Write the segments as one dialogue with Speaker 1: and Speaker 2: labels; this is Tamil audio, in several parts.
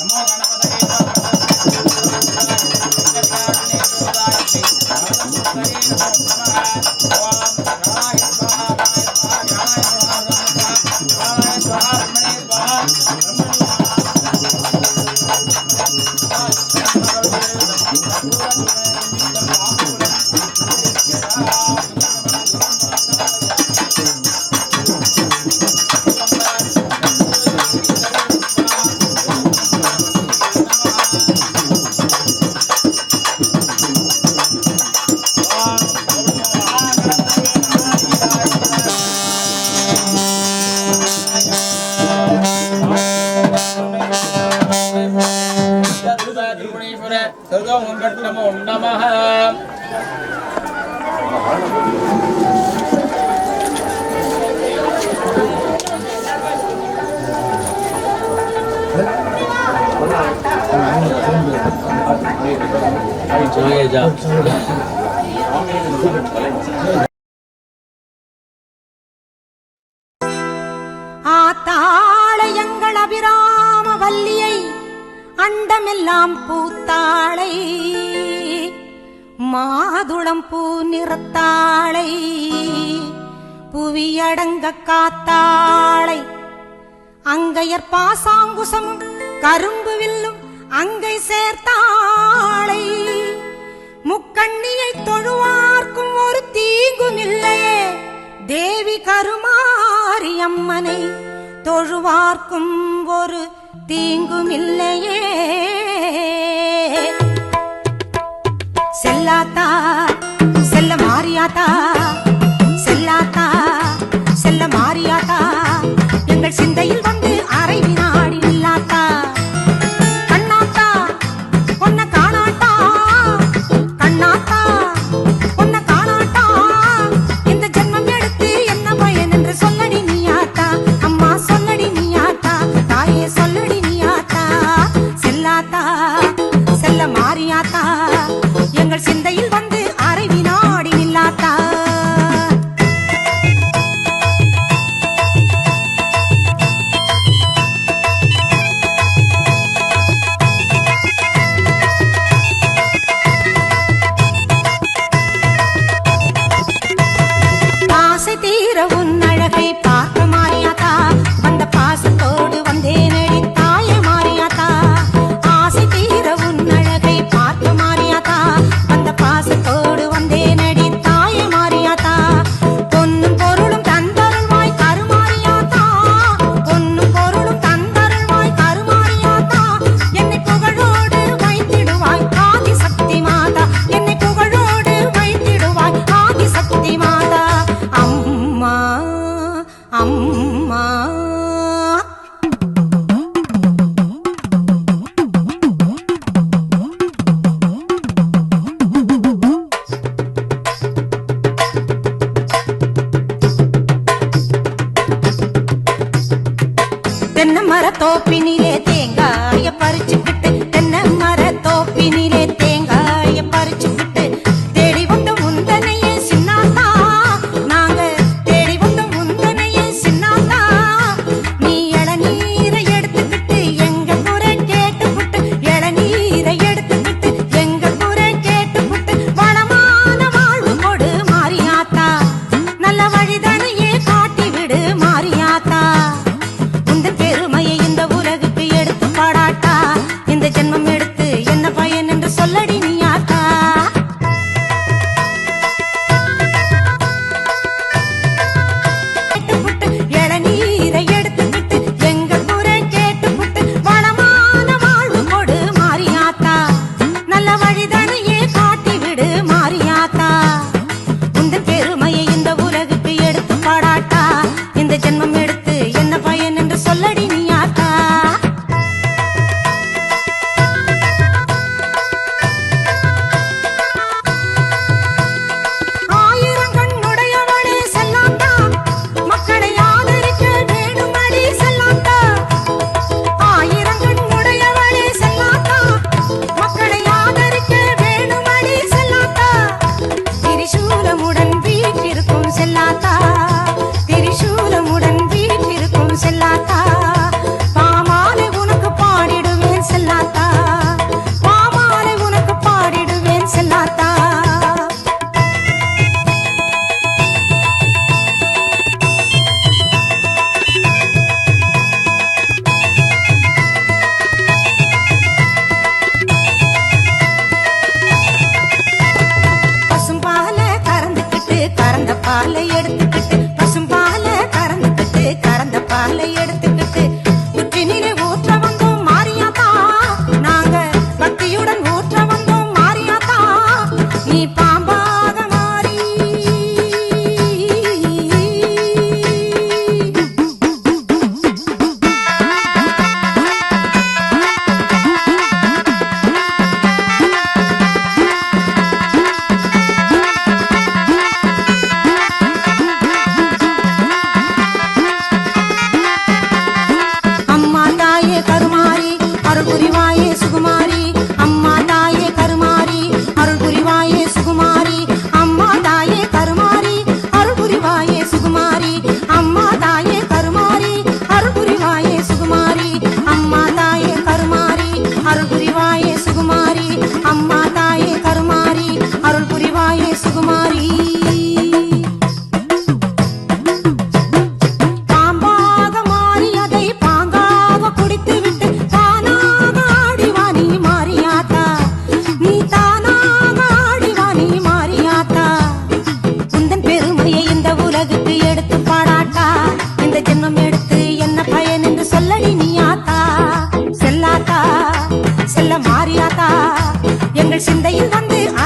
Speaker 1: నమో గణపతయే பிரம்ம சிறுதோம் கட்டமோ நமஹ ஆ ஜா கண்டமெல்லாம் பூத்தாளை மாதுளம் பூ நிறத்தாளை புவியடங்க காத்தாளை அங்கையர் பாசாங்குசம் கரும்பு வில்லும் அங்கை சேர்த்தாளை முக்கண்ணியை தொழுவார்க்கும் ஒரு தீங்கும் இல்லையே தேவி கருமாரியம்மனை தொழுவார்க்கும் ஒரு தீங்கும் இல்லையே செல்லாத்தா செல்ல மாறியாத்தா செல்லாத்தா செல்ல மாறியாத்தா எங்கள் சிந்தையில் வந்து செல்ல மாறியாத்தா எங்கள் சிந்தையில்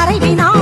Speaker 1: அறிவினான்